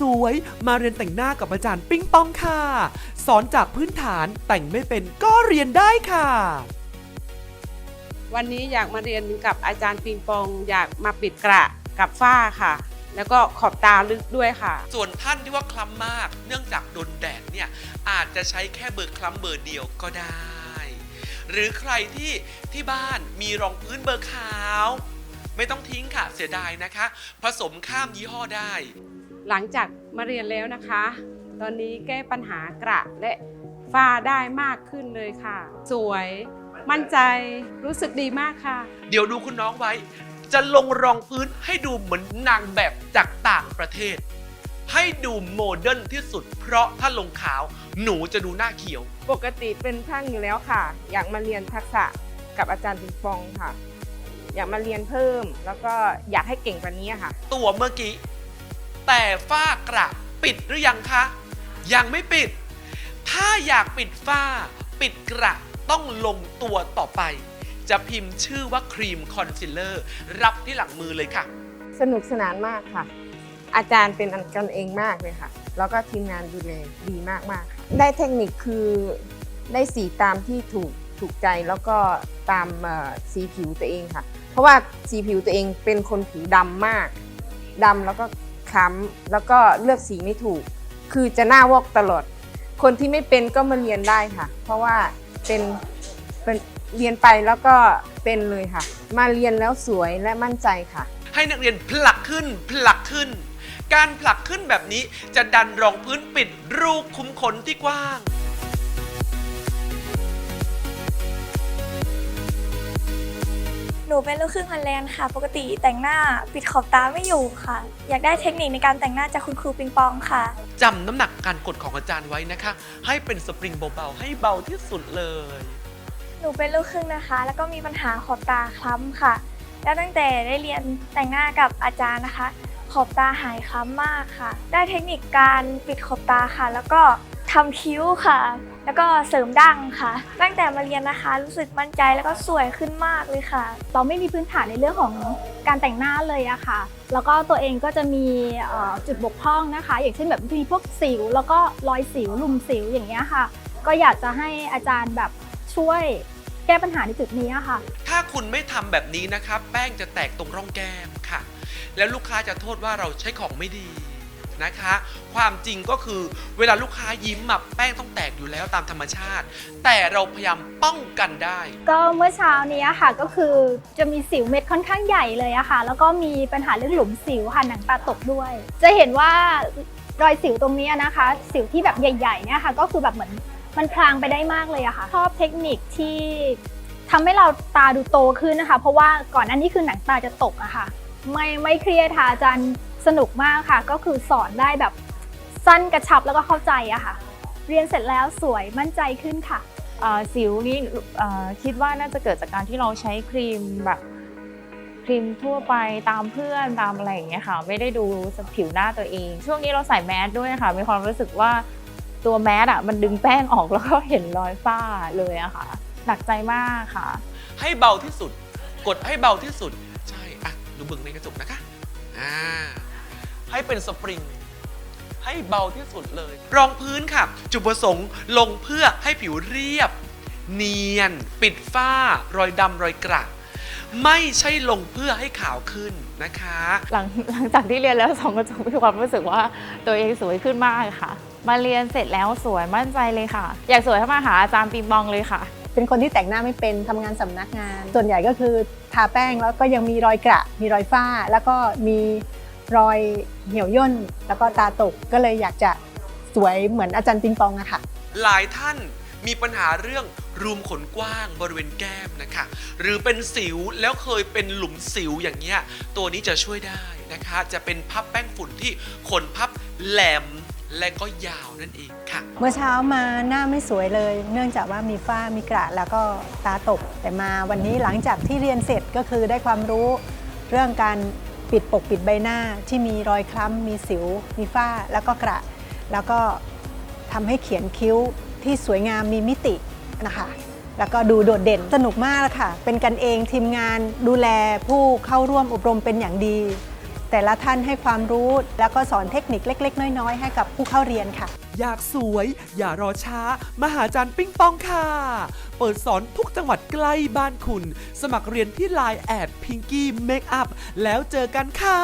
สวย มาเรียนแต่งหน้ากับอาจารย์ปิ้งปองค่ะ สอนจากพื้นฐานแต่งไม่เป็นก็เรียนได้ค่ะ วันนี้อยากมาเรียนกับอาจารย์ปิงปองอยากมาปิดกระกับฝ้าค่ะ แล้วก็ขอบตาลึกด้วยค่ะ ส่วนท่านที่ว่าคล้ำมาก เนื่องจากโดนแดดเนี่ยอาจจะใช้แค่เบอร์คล้ำเบอร์เดียวก็ได้ หรือใครที่ที่บ้านมีรองพื้นเบอร์ขาว ไม่ต้องทิ้งค่ะเสียดายนะคะ ผสมข้ามยี่ห้อได้ หลังจากมาเรียนแล้วนะคะ ตอนนี้แก้ปัญหากระและฝ้าได้มากขึ้นเลยค่ะ สวย มั่นใจรู้สึกดีมากค่ะ เดี๋ยวดูคุณน้องไว้ จะลงรองพื้นให้ดูเหมือนนางแบบจากต่างประเทศ ให้ดูโมเดิร์นที่สุด เพราะถ้าลงขาวหนูจะดูหน้าเขียว ปกติเป็นช่างอยู่แล้วค่ะ อยากมาเรียนทักษะกับอาจารย์ปิงปองค่ะ อยากมาเรียนเพิ่ม แล้วก็อยากให้เก่งกว่านี้ค่ะ ตัวเมื่อกี้ แต่ฝ้ากระปิดหรือยังคะ ยังไม่ปิด ถ้าอยากปิดฝ้า ปิดกระต้องลงตัวต่อไป จะพิมพ์ชื่อว่าครีมคอนซีลเลอร์รับที่หลังมือเลยค่ะ สนุกสนานมากค่ะ อาจารย์เป็นอันกันเองมากเลยค่ะ แล้วก็ทีมงานดูแลดีมากมากๆได้เทคนิคคือได้สีตามที่ถูกถูกใจแล้วก็ตามสีผิวตัวเองค่ะ เพราะว่าสีผิวตัวเองเป็นคนผิวดำมากดำแล้วก็ คล้ำแล้วก็เลือกสีไม่ถูก คือจะหน้าวอกตลอด คนที่ไม่เป็นก็มาเรียนได้ค่ะ เพราะว่าเป็นเป็นเรียนไปแล้วก็เป็นเลยค่ะ มาเรียนแล้วสวยและมั่นใจค่ะ ให้นักเรียนผลักขึ้นผลักขึ้น การผลักขึ้นแบบนี้จะดันรองพื้นปิดรูคุมขนที่กว้าง หนูเป็นลูกครึ่งฮอลแลนด์ค่ะ ปกติแต่งหน้าปิดขอบตาไม่อยู่ค่ะ อยากได้เทคนิคในการแต่งหน้าจากคุณครูปิงปองค่ะ จำน้ำหนักการกดของอาจารย์ไว้นะคะ ให้เป็นสปริงเบาๆ ให้เบาที่สุดเลย หนูเป็นลูกครึ่งนะคะ แล้วก็มีปัญหาขอบตาคล้ำค่ะ แล้วตั้งแต่ได้เรียนแต่งหน้ากับอาจารย์นะคะ ขอบตาหายคล้ำมากค่ะ ได้เทคนิคการปิดขอบตาค่ะ แล้วก็ ทำคิ้วค่ะ แล้วก็เสริมดั้งค่ะ ตั้งแต่มาเรียนนะคะ รู้สึกมั่นใจแล้วก็สวยขึ้นมากเลยค่ะ เราไม่มีพื้นฐานในเรื่องของการแต่งหน้าเลยอะค่ะ แล้วก็ตัวเองก็จะมีจุดบกพร่องนะคะ อย่างเช่นแบบมีพวกสิว แล้วก็รอยสิวลุมสิวอย่างเงี้ยค่ะ ก็อยากจะให้อาจารย์แบบช่วยแก้ปัญหาในจุดนี้ค่ะ ถ้าคุณไม่ทำแบบนี้นะครับ แป้งจะแตกตรงร่องแก้มค่ะ แล้วลูกค้าจะโทษว่าเราใช้ของไม่ดี นะคะ ความจริงก็คือเวลาลูกค้ายิ้มอะแป้งต้องแตกอยู่แล้วตามธรรมชาติ แต่เราพยายามป้องกันได้ ก็เมื่อเช้านี้ค่ะก็คือจะมีสิวเม็ดค่อนข้างใหญ่เลยอะค่ะ แล้วก็มีปัญหาเรื่องหลุมสิวค่ะหนังตาตกด้วย จะเห็นว่ารอยสิวตรงนี้นะคะ สิวที่แบบใหญ่ๆเนี่ยค่ะ ก็คือแบบเหมือนมันพลางไปได้มากเลยอะค่ะชอบเทคนิคที่ทำให้เราตาดูโตขึ้นนะคะ เพราะว่าก่อนหน้านี้คือหนังตาจะตกอะค่ะ ไม่ไม่เครียดค่ะอาจารย์ สนุกมากค่ะ ก็คือสอนได้แบบสั้นกระชับแล้วก็เข้าใจอะค่ะ เรียนเสร็จแล้วสวยมั่นใจขึ้นค่ะ เอ่อสิวนี่เอ่อคิดว่าน่าจะเกิดจากการที่เราใช้ครีมแบบครีมทั่วไปตามเพื่อนตามอะไรอย่างเงี้ยค่ะ ไม่ได้ดูผิวหน้าตัวเอง ช่วงนี้เราใส่แมสด้วยค่ะ มีความรู้สึกว่าตัวแมสอะมันดึงแป้งออกแล้วก็เห็นรอยฝ้าเลยอะค่ะหนักใจมากค่ะ ให้เบาที่สุด กดให้เบาที่สุด ใช่ อะ ดูบึงในกระจกนะคะ อ่า ให้เป็นสปริง ให้เบาที่สุดเลย รองพื้นค่ะ จุดประสงค์ลงเพื่อให้ผิวเรียบ เนียน ปิดฝ้า รอยดำรอยกระไม่ใช่ลงเพื่อให้ขาวขึ้นนะคะ หลังหลังจากที่เรียนแล้วสองกระจกมีความรู้สึกว่าตัวเองสวยขึ้นมากค่ะ มาเรียนเสร็จแล้วสวยมั่นใจเลยค่ะ อยากสวยให้มาหาอาจารย์ปิงปองเลยค่ะ เป็นคนที่แต่งหน้าไม่เป็นทำงานสำนักงาน ส่วนใหญ่ก็คือทาแป้งแล้วก็ยังมีรอยกระ มีรอยฝ้า แล้วก็มี รอยเหี่ยวย่นแล้วก็ตาตกก็เลยอยากจะสวยเหมือนอาจารย์ปิงปองอะค่ะ หลายท่านมีปัญหาเรื่องรูมขนกว้างบริเวณแก้มนะคะ หรือเป็นสิวแล้วเคยเป็นหลุมสิวอย่างเงี้ยตัวนี้จะช่วยได้นะคะ จะเป็นพับแป้งฝุ่นที่ขนพับแหลมและก็ยาวนั่นเองค่ะ เมื่อเช้ามาหน้าไม่สวยเลย เนื่องจากว่ามีฝ้ามีกระแล้วก็ตาตก แต่มาวันนี้หลังจากที่เรียนเสร็จก็คือได้ความรู้เรื่องการ ปิดปกปิดใบหน้าที่มีรอยคล้ำมีสิว มีฝ้าแล้วก็กระ แล้วก็ทำให้เขียนคิ้วที่สวยงามมีมิตินะคะ แล้วก็ดูโดดเด่นสนุกมากค่ะ เป็นกันเองทีมงานดูแลผู้เข้าร่วมอบรมเป็นอย่างดี แต่ละท่านให้ความรู้ แล้วก็สอนเทคนิคเล็ก ๆ น้อย ๆ ให้กับผู้เข้าเรียนค่ะ อยากสวย อย่ารอช้า มาหาอาจารย์ปิ้งปองค่ะ เปิดสอนทุกจังหวัดใกล้บ้านคุณ สมัครเรียนที่ไลน์แอดพิงกี้เมคอัพแล้วเจอกันค่ะ